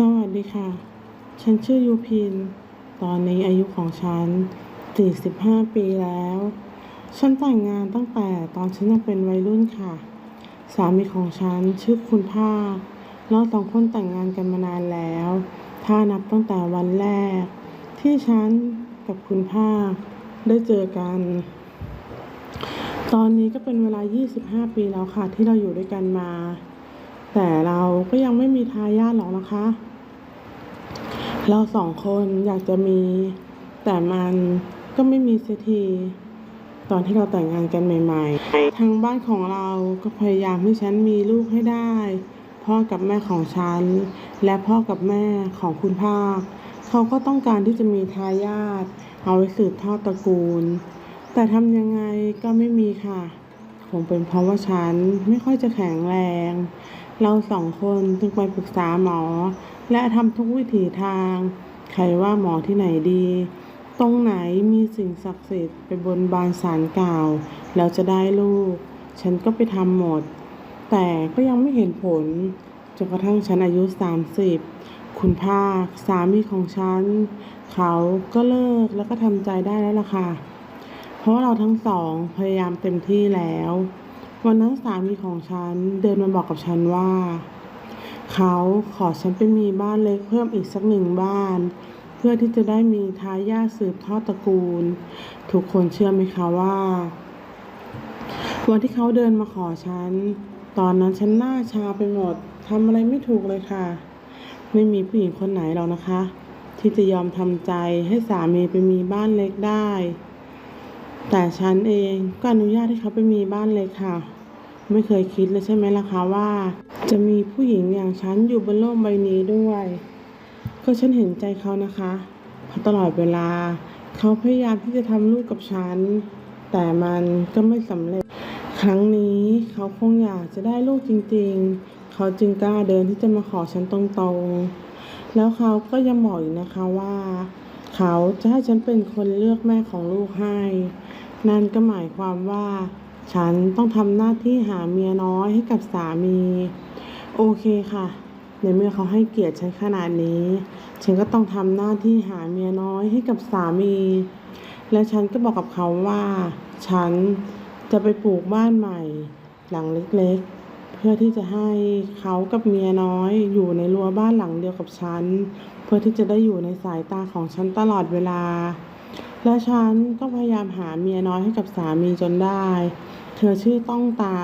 สวัสดีค่ะ ฉันชื่อยูพิน ตอนนี้อายุของฉัน 45 ปีแล้ว ฉันแต่งงานตั้งแต่ตอนฉันยังเป็นวัยรุ่นค่ะ สามีของฉันชื่อคุณภาคเราสองคนแต่งงานกันมานานแล้ว ถ้านับตั้งแต่วันแรก ที่ฉันกับคุณภาคได้เจอกัน ตอนนี้ก็เป็นเวลา 25 ปีแล้วค่ะ ที่เราอยู่ด้วยกันมา แต่เราก็ยังไม่มีทายาทหรอกนะคะ เราสองคนอยากจะมี แต่มันก็ไม่มีเสียที ตอนที่เราแต่งงานกันใหม่ๆ ทางบ้านของเราก็พยายามให้ฉันมีลูกให้ได้ พ่อกับแม่ของฉัน และพ่อกับแม่ของคุณภาค เขาก็ต้องการที่จะมีทายาทเอาไว้สืบทอดตระกูล แต่ทำยังไงก็ไม่มีค่ะ คงเป็นเพราะว่าฉันไม่ค่อยจะแข็งแรง เราสองคนจึงไปปรึกษาหมอ และทำทุกวิถีทาง ใครว่าหมอที่ไหนดี ตรงไหนมีสิ่งศักดิ์สิทธิ์ไปบนบานสารกล่าว แล้วจะได้ลูก ฉันก็ไปทำหมด แต่ก็ยังไม่เห็นผลจนกระทั่งฉันอายุ 30 คุณภาคสามีของฉัน เขาก็เลิกแล้วก็ทำใจได้แล้วล่ะค่ะ เพราะว่าเราทั้งสองพยายามเต็มที่แล้ว วันนั้นสามีของฉันเดินมาบอกกับฉันว่า เขาขอฉันไปมีบ้านเล็กเพิ่มอีกสักหนึ่งบ้าน เพื่อที่จะได้มีทายาทสืบทอดตระกูล ทุกคนเชื่อไหมคะว่า วันที่เขาเดินมาขอฉัน ตอนนั้นฉันหน้าชาไปหมดทำอะไรไม่ถูกเลยค่ะ ไม่มีผู้หญิงคนไหนหรอกนะคะ ที่จะยอมทำใจให้สามีไปมีบ้านเล็กได้ แต่ฉันเองก็อนุญาตให้เขาไปมีบ้านเล็กค่ะ ไม่เคยคิดเลยใช่ไหมล่ะคะว่า จะมีผู้หญิงอย่างฉันอยู่บนโลกใบนี้ด้วย ก็ฉันเห็นใจเขานะคะเพราะตลอดเวลา เขาพยายามที่จะทำลูกกับฉัน แต่มันก็ไม่สำเร็จ ครั้งนี้เขาคงอยากจะได้ลูกจริงๆ เขาจึงกล้าเดินที่จะมาขอฉันตรงๆ แล้วเขาก็ยังบอกอีกนะคะว่า เขาจะให้ฉันเป็นคนเลือกแม่ของลูกให้ นั่นก็หมายความว่า ฉันต้องทำหน้าที่หาเมียน้อยให้กับสามี โอเคค่ะในเมื่อเขาให้เกียรติฉันขนาดนี้ ฉันก็ต้องทำหน้าที่หาเมียน้อยให้กับสามี และฉันก็บอกกับเขาว่า ฉันจะไปปลูกบ้านใหม่ หลังเล็กๆ เพื่อที่จะให้เขากับเมียน้อยอยู่ในรั้วบ้านหลังเดียวกับฉัน เพื่อที่จะได้อยู่ในสายตาของฉันตลอดเวลา และฉันก็พยายามหาเมียน้อยให้กับสามีจนได้ เธอชื่อต้องตา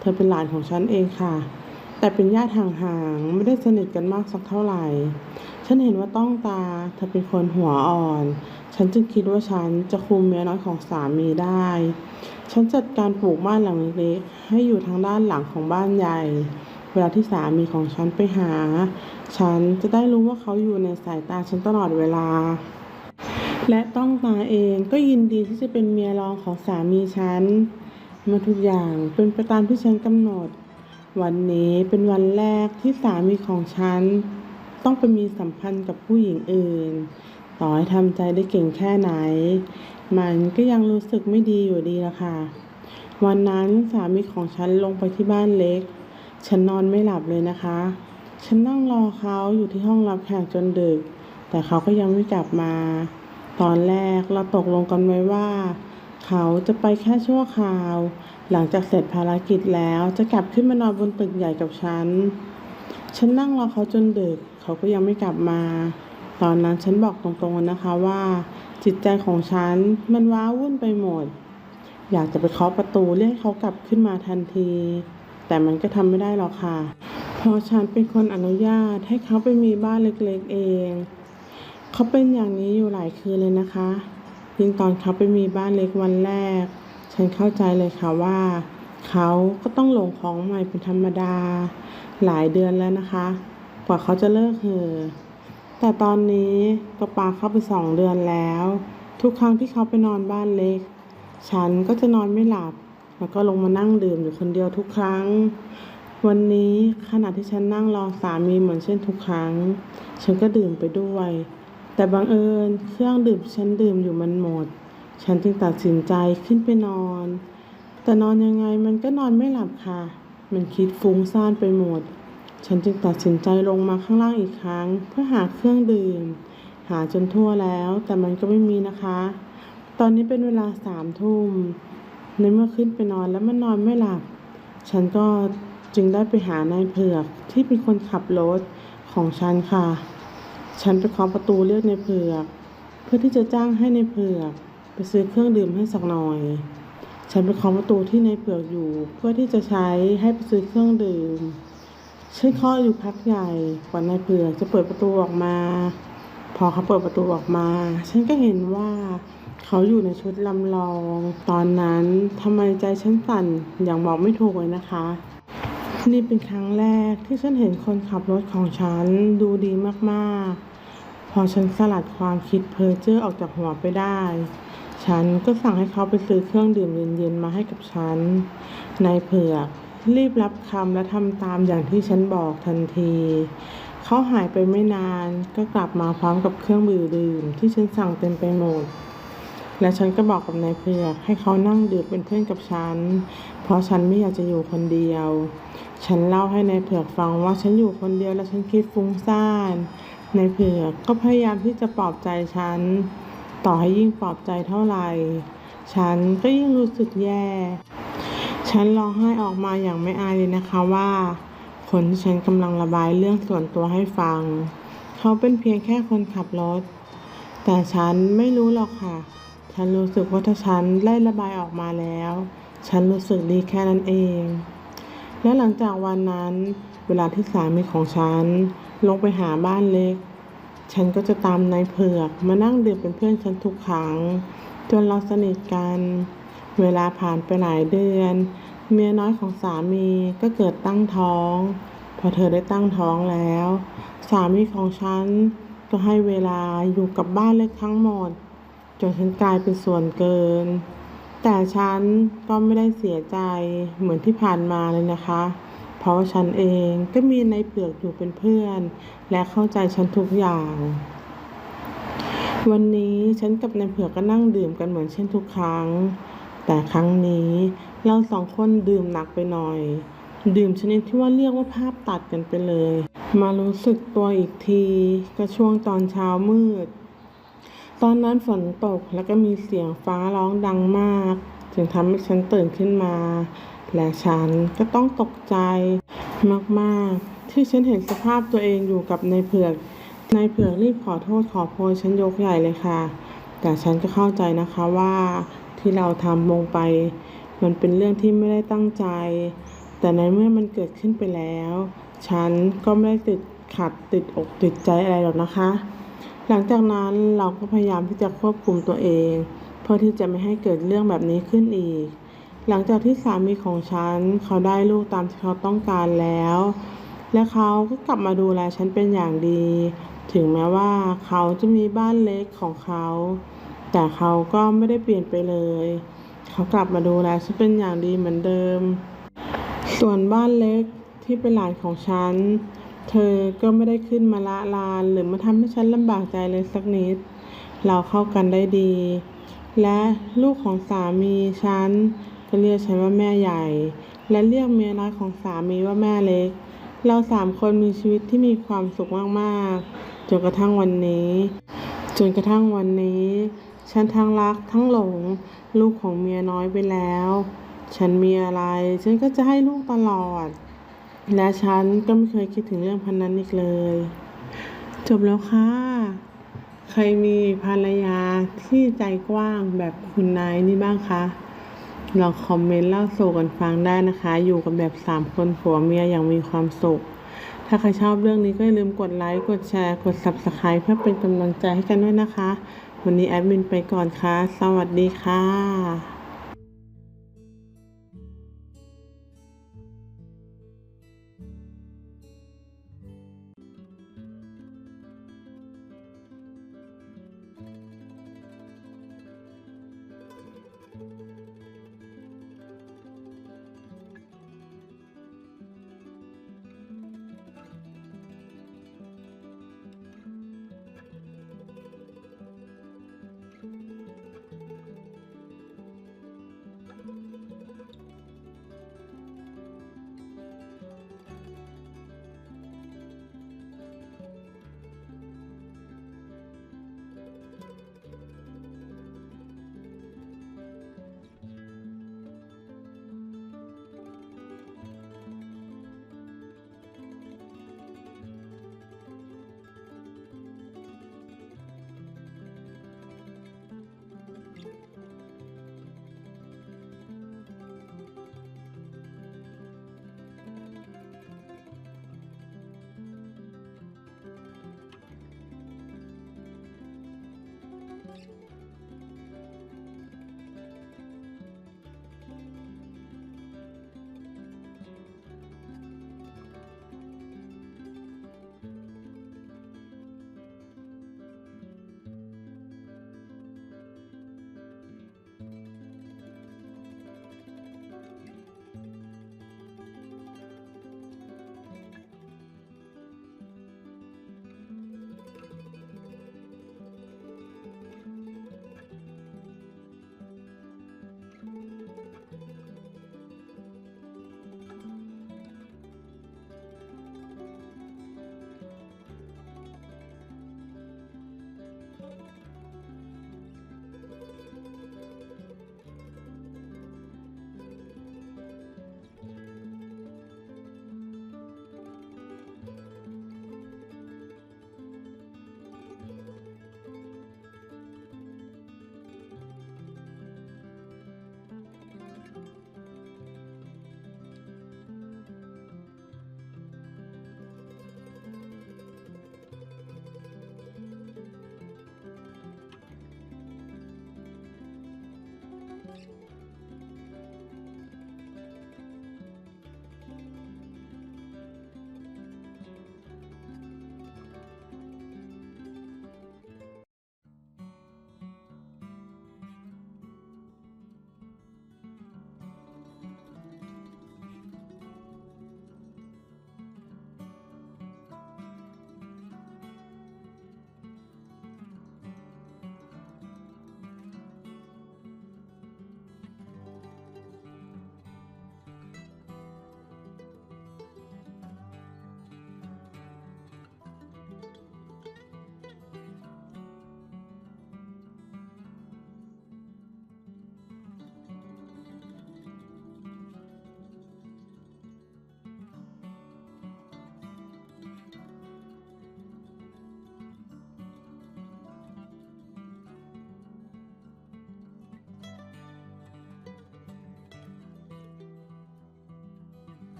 เธอเป็นหลานของฉันเองค่ะ แต่เป็นญาติห่างๆ ไม่ได้สนิทกันมากสักเท่าไหร่ ฉันเห็นว่าต้องตา เธอเป็นคนหัวอ่อน ฉันจึงคิดว่าฉันจะคุมเมียน้อยของสามีได้ ฉันจัดการปลูกบ้านหลังเล็กๆ ให้อยู่ทางด้านหลังของบ้านใหญ่ เวลาที่สามีของฉันไปหา ฉันจะได้รู้ว่าเขาอยู่ในสายตาฉันตลอดเวลา และต้องตาเองก็ยินดีที่จะเป็นเมียรองของสามีฉันมื่อทุกอย่างเป็นไปตามที่ฉันกำหนด วันนี้เป็นวันแรกที่สามีของฉัน ต้องไปมีสัมพันธ์กับผู้หญิงอื่น ต่อให้ทำใจได้เก่งแค่ไหน มันก็ยังรู้สึกไม่ดีอยู่ดีละค่ะ วันนั้นสามีของฉันลงไปที่บ้านเล็ก ฉันนอนไม่หลับเลยนะคะ ฉันนั่งรอเขาอยู่ที่ห้องรับแขกจนดึก แต่เขาก็ยังไม่กลับมา ตอนแรกเราตกลงกันไว้ว่า เขาจะไปแค่ชั่วคราว หลังจากเสร็จภารกิจแล้วจะกลับขึ้นมานอนบนตึกใหญ่กับฉัน ฉันนั่งรอเขาจนดึก เขาก็ยังไม่กลับมา ตอนนั้นฉันบอกตรงๆนะคะว่า จิตใจของฉันมันว้าวุ่นไปหมด อยากจะไปเคาะประตูเรียกเขากลับขึ้นมาทันที แต่มันก็ทำไม่ได้หรอกค่ะ เพราะฉันเป็นคนอนุญาตให้เขาไปมีบ้านเล็กๆเอง เขาเป็นอย่างนี้อยู่หลายคืนเลยนะคะ ยิ่งตอนเขาไปมีบ้านเล็กวันแรก ฉันเข้าใจเลยค่ะว่า เขาก็ต้องหลงของใหม่เป็นธรรมดา หลายเดือนแล้วนะคะ กว่าเขาจะเลิกเห่อแต่ตอนนี้ก็ปาเข้าไปสองเดือนแล้ว ทุกครั้งที่เขาไปนอนบ้านเล็ก ฉันก็จะนอนไม่หลับ แล้วก็ลงมานั่งดื่มอยู่คนเดียวทุกครั้ง วันนี้ขณะที่ฉันนั่งรอสามีเหมือนเช่นทุกครั้ง ฉันก็ดื่มไปด้วย แต่บังเอิญเครื่องดื่มฉันดื่มอยู่มันหมด ฉันจึงตัดสินใจขึ้นไปนอน แต่นอนยังไงมันก็นอนไม่หลับค่ะ มันคิดฟุ้งซ่านไปหมด ฉันจึงตัดสินใจลงมาข้างล่างอีกครั้ง เพื่อหาเครื่องดื่ม หาจนทั่วแล้วแต่มันก็ไม่มีนะคะ ตอนนี้เป็นเวลาสามทุ่ม ในเมื่อขึ้นไปนอนแล้วมันนอนไม่หลับ ฉันก็จึงได้ไปหานายเผือกที่เป็นคนขับรถของฉันค่ะ ฉันไปเคาะประตูเรียกนเผือก เพื่อที่จะจ้างให้ในเผือก ไปซื้อเครื่องดื่มให้สักหน่อย ฉันไปเคาะประตูที่ในเผือกอยู่ เพื่อที่จะใช้ให้ไปซื้อเครื่องดื่มฉันเคาะอยู่พักใหญ่กว่านายเผือกจะเปิดประตูออกมา พอเขาเปิดประตูออกมา ฉันก็เห็นว่าเขาอยู่ในชุดลำลอง ตอนนั้นทำไมใจฉันสั่นอย่างบอกไม่ถูกเลยนะคะ นี่เป็นครั้งแรกที่ฉันเห็นคนขับรถของฉันดูดีมากๆ พอฉันสลัดความคิดเพ้อเจ้อออกจากหัวไปได้ ฉันก็สั่งให้เขาไปซื้อเครื่องดื่มเย็นๆมาให้กับฉัน นายเผือกรีบรับคำและทำตามอย่างที่ฉันบอกทันที เขาหายไปไม่นานก็กลับมาพร้อมกับเครื่องดื่มที่ฉันสั่งเต็มไปหมด และฉันก็บอกกับนายเผือกให้เขานั่งดื่มเป็นเพื่อนกับฉัน เพราะฉันไม่อยากจะอยู่คนเดียว ฉันเล่าให้นายเผือกฟังว่าฉันอยู่คนเดียวและฉันคิดฟุ้งซ่านนายเผือกก็พยายามที่จะปลอบใจฉัน ต่อให้ยิ่งปลอบใจเท่าไหร่ ฉันก็ยิ่งรู้สึกแย่ ฉันร้องไห้ออกมาอย่างไม่อายเลยนะคะว่าคนที่ฉันกำลังระบายเรื่องส่วนตัวให้ฟัง เขาเป็นเพียงแค่คนขับรถ แต่ฉันไม่รู้หรอกค่ะ ฉันรู้สึกว่าถ้าฉันไล่ระบายออกมาแล้ว ฉันรู้สึกดีแค่นั้นเอง และหลังจากวันนั้น เวลาที่สามีของฉันลงไปหาบ้านเล็ก ฉันก็จะตามนายเผือกมานั่งดื่มเป็นเพื่อนฉันทุกครั้ง จนเราสนิทกัน เวลาผ่านไปหลายเดือน เมียน้อยของสามีก็เกิดตั้งท้อง พอเธอได้ตั้งท้องแล้ว สามีของฉันก็ให้เวลาอยู่กับบ้านเล็กทั้งหมด จนฉันกลายเป็นส่วนเกิน แต่ฉันก็ไม่ได้เสียใจเหมือนที่ผ่านมาเลยนะคะ เพราะว่าฉันเองก็มีในเปลือกอยู่เป็นเพื่อน และเข้าใจฉันทุกอย่าง วันนี้ฉันกับในเผือกก็นั่งดื่มกันเหมือนเช่นทุกครั้ง แต่ครั้งนี้เราสองคนดื่มหนักไปหน่อย ดื่มชนิดที่ว่าเรียกว่าภาพตัดกันไปเลย มารู้สึกตัวอีกทีก็ช่วงตอนเช้ามืด ตอนนั้นฝนตกแล้วก็มีเสียงฟ้าร้องดังมากจึงทำให้ฉันตื่นขึ้นมา และฉันก็ต้องตกใจมากๆ ที่ฉันเห็นสภาพตัวเองอยู่กับนายเผือกนายเผือกรีบขอโทษขอโพยฉันยกใหญ่เลยค่ะ แต่ฉันก็เข้าใจนะคะว่าที่เราทำลงไป มันเป็นเรื่องที่ไม่ได้ตั้งใจ แต่ในเมื่อมันเกิดขึ้นไปแล้ว ฉันก็ไม่ได้ติดขัดติดอกติดใจอะไรหรอกนะคะ หลังจากนั้นเราก็พยายามที่จะควบคุมตัวเอง เพื่อที่จะไม่ให้เกิดเรื่องแบบนี้ขึ้นอีก หลังจากที่สามีของฉันเขาได้ลูกตามที่เขาต้องการแล้ว และเขาก็กลับมาดูแลฉันเป็นอย่างดี ถึงแม้ว่าเขาจะมีบ้านเล็กของเขา แต่เขาก็ไม่ได้เปลี่ยนไปเลย เขากลับมาดูแลฉันเป็นอย่างดีเหมือนเดิม ส่วนบ้านเล็กที่เป็นหลานของฉัน เธอก็ไม่ได้ขึ้นมาละลานหรือมาทำให้ฉันลำบากใจเลยสักนิด เราเข้ากันได้ดี และลูกของสามีฉันก็เรียกฉันว่าแม่ใหญ่ และเรียกเมียน้อยของสามีว่าแม่เล็ก เราสามคนมีชีวิตที่มีความสุขมากๆจนกระทั่งวันนี้ จนกระทั่งวันนี้ ฉันทั้งรักทั้งหลง ลูกของเมียน้อยไปแล้ว ฉันมีอะไร ฉันก็จะให้ลูกตลอด และฉันก็ไม่เคยคิดถึงเรื่องพันนั้นอีกเลย จบแล้วค่ะ ใครมีภรรยาที่ใจกว้างแบบคุณนายนี่บ้างคะลองคอมเมนต์เล่าสู่กันฟังได้นะคะ อยู่กันแบบสามคนผัวเมียอย่างมีความสุข ถ้าใครชอบเรื่องนี้ก็อย่าลืมกดไลค์ กดแชร์ กด Subscribe เพื่อเป็นกำลังใจให้กันด้วยนะคะ วันนี้แอดมินไปก่อนค่ะ สวัสดีค่ะ